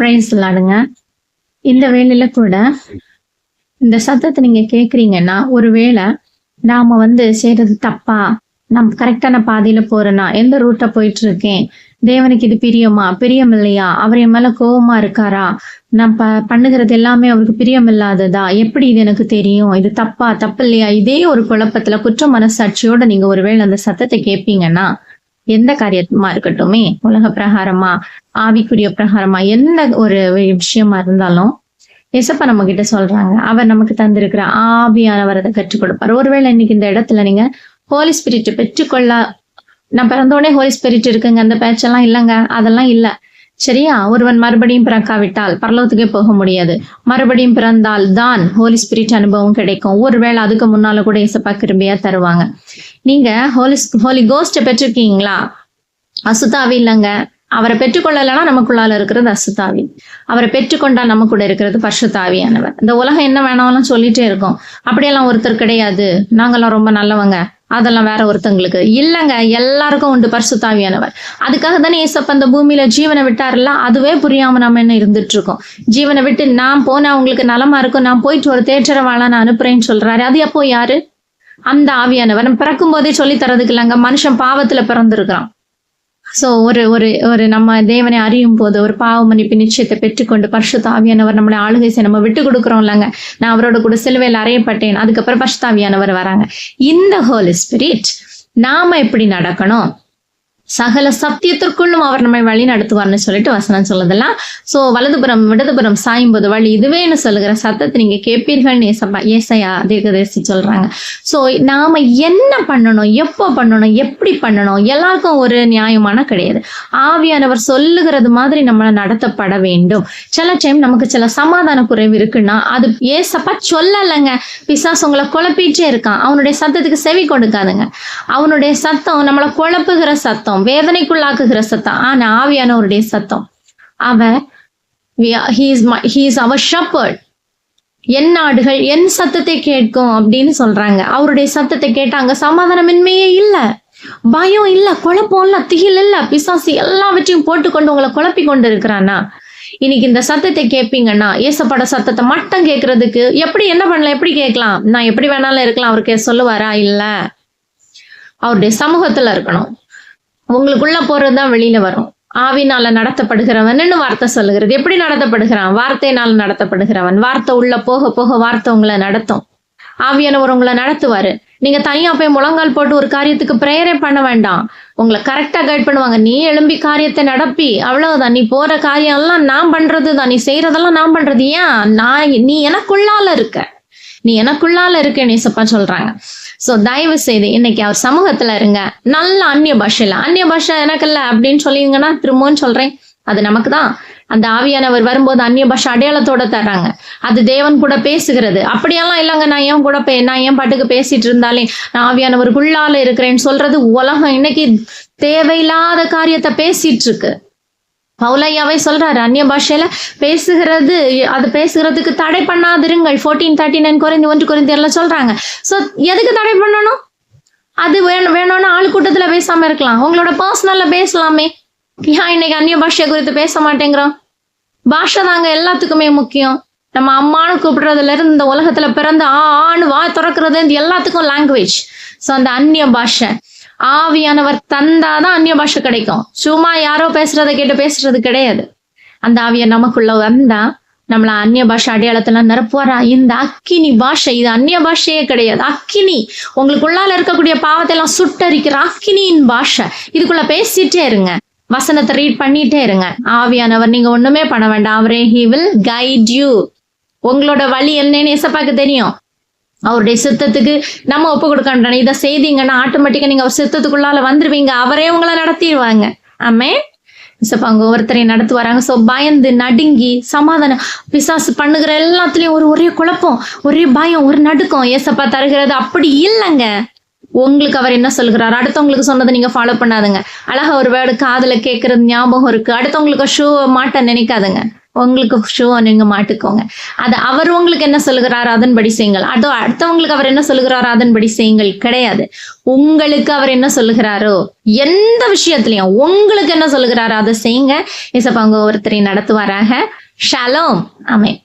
Price விளாடுங்க இந்த வேலையில கூட இந்த சத்தத்தை நீங்க கேக்குறீங்கன்னா ஒருவேளை நாம வந்து செய்யறது தப்பா? நான் கரெக்டான பாதையில போறேனா? எந்த ரூட்டை போயிட்டு இருக்கேன்? தேவனுக்கு இது பிரியமா? பிரியம் இல்லையா அவர் என் மேல கோவமா இருக்காரா? நான் ப பண்ணுகிறது எல்லாமே அவருக்கு பிரியம் இல்லாததா எப்படி இது எனக்கு தெரியும்? இது தப்பா? தப்பு இல்லையா இதே ஒரு குழப்பத்துல குற்ற மனசாட்சியோட நீங்க ஒருவேளை அந்த சத்தத்தை கேட்பீங்கன்னா எந்த காரியமா இருக்கட்டுமே உலக பிரகாரமா ஆவிக்குரிய பிரகாரமா எந்த ஒரு விஷயமா இருந்தாலும் எசப்பா நம்ம கிட்ட சொல்றாங்க. அவர் நமக்கு தந்திருக்கிற ஆவியானவர் அதை கற்றுக் கொடுப்பார். ஒருவேளை இன்னைக்கு இந்த இடத்துல நீங்க ஹோலி ஸ்பிரிட் பெற்றுக்கொள்ள நான் பிறந்தோடனே ஹோலி ஸ்பிரிட் இருக்குங்க. அந்த பேச்செல்லாம் இல்லைங்க. அதெல்லாம் இல்ல. சரியா? ஒருவன் மறுபடியும் பிறக்காவிட்டால் பரலோகத்துக்கே போக முடியாது. மறுபடியும் பிறந்தால் தான் ஹோலி ஸ்பிரிட் அனுபவம் கிடைக்கும். ஒருவேளை அதுக்கு முன்னால கூட இசப்பா கிருபையா தருவாங்க. நீங்க ஹோலி ஹோலி கோஸ்ட பெற்றிருக்கீங்களா? அசுத்தாவி இல்லைங்க. அவரை பெற்றுக்கொள்ளலைன்னா நமக்குள்ளால இருக்கிறது அசுத்தாவி. அவரை பெற்றுக்கொண்டா நம்ம கூட இருக்கிறது பர்சுத்தாவியானவர். இந்த உலகம் என்ன வேணாலும் சொல்லிட்டே இருக்கும். அப்படியெல்லாம் ஒருத்தர் கிடையாது. நாங்கெல்லாம் ரொம்ப நல்லவங்க. அதெல்லாம் வேற ஒருத்தங்களுக்கு. இல்லைங்க எல்லாருக்கும் உண்டு பரிசுத்தாவியானவர். அதுக்காக தானே ஏசப்ப அந்த பூமியில ஜீவனை விட்டார்ல அதுவே புரியாம நம்ம என்ன இருந்துட்டு இருக்கோம் ஜீவனை விட்டு நான் போனா உங்களுக்கு நலமா இருக்கும். நான் போயிட்டு ஒரு தேற்றரை வாழ நான் அனுப்புறேன்னு சொல்றாரு. அது எப்போ யாரு? அந்த ஆவியானவர். நம்ம பிறக்கும் போதே சொல்லி தரதுக்கு இல்லைங்க. மனுஷன் பாவத்துல பிறந்திருக்கிறான். சோ ஒரு ஒரு ஒரு நம்ம தேவனை அறியும் போது ஒரு பாவ மன்னிப்பு நிச்சயத்தை பெற்றுக்கொண்டு பரிசுத்த ஆவியானவர் நம்மளை ஆளுகை செய்ய நம்ம விட்டு கொடுக்குறோம் இல்லைங்க. நான் அவரோட கூட சிலுவையில் அறையப்பட்டேன். அதுக்கப்புறம் பரிசுத்த வராங்க. இந்த ஹோலி ஸ்பிரிட் நாம எப்படி நடக்கணும்? சகல சத்தியத்திற்குள்ளும் அவர் நம்மை வழி நடத்துவார்னு சொல்லிட்டு வசனம் சொல்லுதெல்லாம். ஸோ வலதுபுறம் இடதுபுறம் சாயும்போது வழி இதுவேன்னு சொல்லுகிற சத்தத்தை நீங்க கேட்பீர்கள்னு ஏசப்பா ஏசையா தீர்க்கதரிசி சொல்றாங்க. ஸோ நாம என்ன பண்ணணும் எப்போ பண்ணணும் எப்படி பண்ணணும் எல்லாருக்கும் ஒரு நியாயமான கிடையாது. ஆவியானவர் சொல்லுகிறது மாதிரி நம்மளை நடத்தப்பட வேண்டும். சில டைம் நமக்கு சில சமாதான குறைவு இருக்குன்னா அது ஏசப்பா சொல்லலைங்க. பிசாஸ் உங்களை குழப்பிட்டே இருக்கான். அவனுடைய சத்தத்துக்கு செவி கொடுக்காதுங்க. அவனுடைய சத்தம் நம்மளை குழப்புகிற சத்தம் வேதனைக்குள்ளாக்குகிற சத்தம். ஆனா ஆவியானவருடைய சத்தம். அவன் ஹீஸ் அவர் ஷப்பர்ட் என் நாடுகள் என் சத்தத்தை கேட்கும் அப்படின்னு சொல்றாங்க. அவருடைய சத்தத்தை கேட்டாங்க சமாதானமின்மையே இல்லை. பயம் இல்லை குழப்பம் இல்லை திகில் இல்லை பிசாசு எல்லாவற்றையும் போட்டுக்கொண்டு உங்களை குழப்பி கொண்டு இருக்கிறானா இன்னைக்கு இந்த சத்தத்தை கேட்பீங்கன்னா ஏசப்பட சத்தத்தை மட்டும் கேட்கறதுக்கு எப்படி என்ன பண்ணலாம் எப்படி கேட்கலாம்? நான் எப்படி வேணாலும் இருக்கலாம் அவருக்கு சொல்லுவாரா? இல்லை. அவருடைய சமூகத்துல இருக்கணும். உங்களுக்குள்ள போறதுதான் வெளியில வரும். ஆவினால நடத்தப்படுகிறவன்னு வார்த்தை சொல்லுகிறது. எப்படி நடத்தப்படுகிறான்? வார்த்தையினால நடத்தப்படுகிறவன். வார்த்தை உள்ள போக போக வார்த்தை உங்களை நடத்தும். ஆவியானவர் உங்களை நடத்துவாரு. நீங்க தனியா போய் முழங்கால் போட்டு ஒரு காரியத்துக்கு பிரேயரே பண்ண வேண்டாம். உங்களை கரெக்டா கைட் பண்ணுவாங்க. நீ எழும்பி காரியத்தை நடப்பி. அவ்வளவுதான். நீ போற காரியம் எல்லாம் நான் பண்றது தான் நீ செய்யறதெல்லாம் நான் பண்றது. ஏன்? நான் நீ எனக்குள்ளால இருக்க. நீ எனக்குள்ளால இருக்க நேசப்பா சொல்றாங்க. ஸோ தயவு செய்து இன்னைக்கு அவர் சமூகத்தில் இருங்க. நல்ல அந்நிய பாஷையில். அந்நிய பாஷை எனக்குல்ல அப்படின்னு சொல்லிங்கன்னா திரும்பவும் சொல்கிறேன் அது நமக்கு தான் அந்த ஆவியானவர் வரும்போது அந்நிய பாஷை அடையாளத்தோட தர்றாங்க. அது தேவன் கூட பேசுகிறது. அப்படியெல்லாம் இல்லைங்க. நான் ஏன் கூட பே நான் ஏன் பாட்டுக்கு பேசிட்டு இருந்தாலே நான் ஆவியானவருக்குள்ளால இருக்கிறேன்னு சொல்றது உலகம் இன்னைக்கு தேவையில்லாத காரியத்தை பேசிட்டு இருக்கு. மௌலையாவே சொல்றாரு அந்நிய பாஷையில பேசுகிறது அது பேசுகிறதுக்கு தடை பண்ணாதிருங்கள். ஃபோர்டீன் தேர்ட்டி நைன் குறைந்து ஒன்று குறைந்து எல்லாம் சொல்றாங்க. ஸோ எதுக்கு தடை பண்ணணும்? அது வேணும் வேணும்னா ஆள் கூட்டத்தில் பேசாம இருக்கலாம். உங்களோட பர்சனல்ல பேசலாமே. ஏன் இன்னைக்கு அந்நிய பாஷை குறித்து பேச மாட்டேங்கிறோம்? பாஷை தாங்க எல்லாத்துக்குமே முக்கியம். நம்ம அம்மானு கூப்பிடுறதுல இருந்து இந்த உலகத்துல பிறந்து ஆ ஆன்னு வா திறக்கிறது இந்த எல்லாத்துக்கும் லாங்குவேஜ் ஸோ அந்த அந்நிய பாஷை. ஆவியானவர் தந்தாதான் அந்நிய பாஷை கிடைக்கும். சும்மா யாரோ பேசுறதை கேட்டு பேசுறது கிடையாது. அந்த ஆவிய நமக்குள்ள வந்தா நம்மள அந்நிய பாஷை அடையாளத்துல நிரப்புவாரா? இந்த அக்கினி பாஷை இது அந்நிய பாஷையே கிடையாது. அக்கினி உங்களுக்குள்ளால இருக்கக்கூடிய பாவத்தை எல்லாம் சுட்டரிக்கிற அக்கினியின் பாஷை. இதுக்குள்ள பேசிட்டே இருங்க. வசனத்தை ரீட் பண்ணிட்டே இருங்க. ஆவியானவர் நீங்க ஒண்ணுமே பண்ண வேண்டாம். அவரே ஹி வில் கைட் யூ உங்களோட வழி என்னன்னு இசப்பாக்கு தெரியும். அவருடைய சித்தத்துக்கு நம்ம ஒப்பு கொடுக்கணும் இதை செய்தீங்கன்னா ஆட்டோமேட்டிக்கா நீங்க அவர் சித்தத்துக்குள்ளால வந்துருவீங்க. அவரே உங்களை நடத்திடுவாங்க. ஆமே இசப்பா அவங்க ஒவ்வொருத்தரையும் நடத்து வராங்க ஸோ பயந்து நடுங்கி சமாதானம் பிசாசு பண்ணுகிற எல்லாத்துலயும் ஒரு ஒரே குழப்பம் ஒரே பயம் ஒரு நடுக்கம். ஏசப்பா தருகிறது அப்படி இல்லைங்க. உங்களுக்கு அவர் என்ன சொல்கிறார்? அடுத்தவங்களுக்கு சொன்னதை நீங்க ஃபாலோ பண்ணாதுங்க. அழகா ஒரு வேர்டு காதுல கேட்கறது ஞாபகம் இருக்கு. அடுத்தவங்களுக்கு ஷூ மாட்ட நினைக்காதுங்க. உங்களுக்கு ஷூவை நீங்க மாட்டுக்கோங்க. அது அவர் உங்களுக்கு என்ன சொல்லுகிறாரோ அதன்படி செய்யுங்கள். அதோ அடுத்தவங்களுக்கு அவர் என்ன சொல்லுகிறாரோ அதன்படி செய்யுங்கள். கிடையாது. உங்களுக்கு அவர் என்ன சொல்லுகிறாரோ எந்த விஷயத்துலயும் உங்களுக்கு என்ன சொல்லுகிறாரோ அதை செய்யுங்க. இசப்பா ஒருத்தரை நடத்துவாராக. ஷலோம். ஆமென்.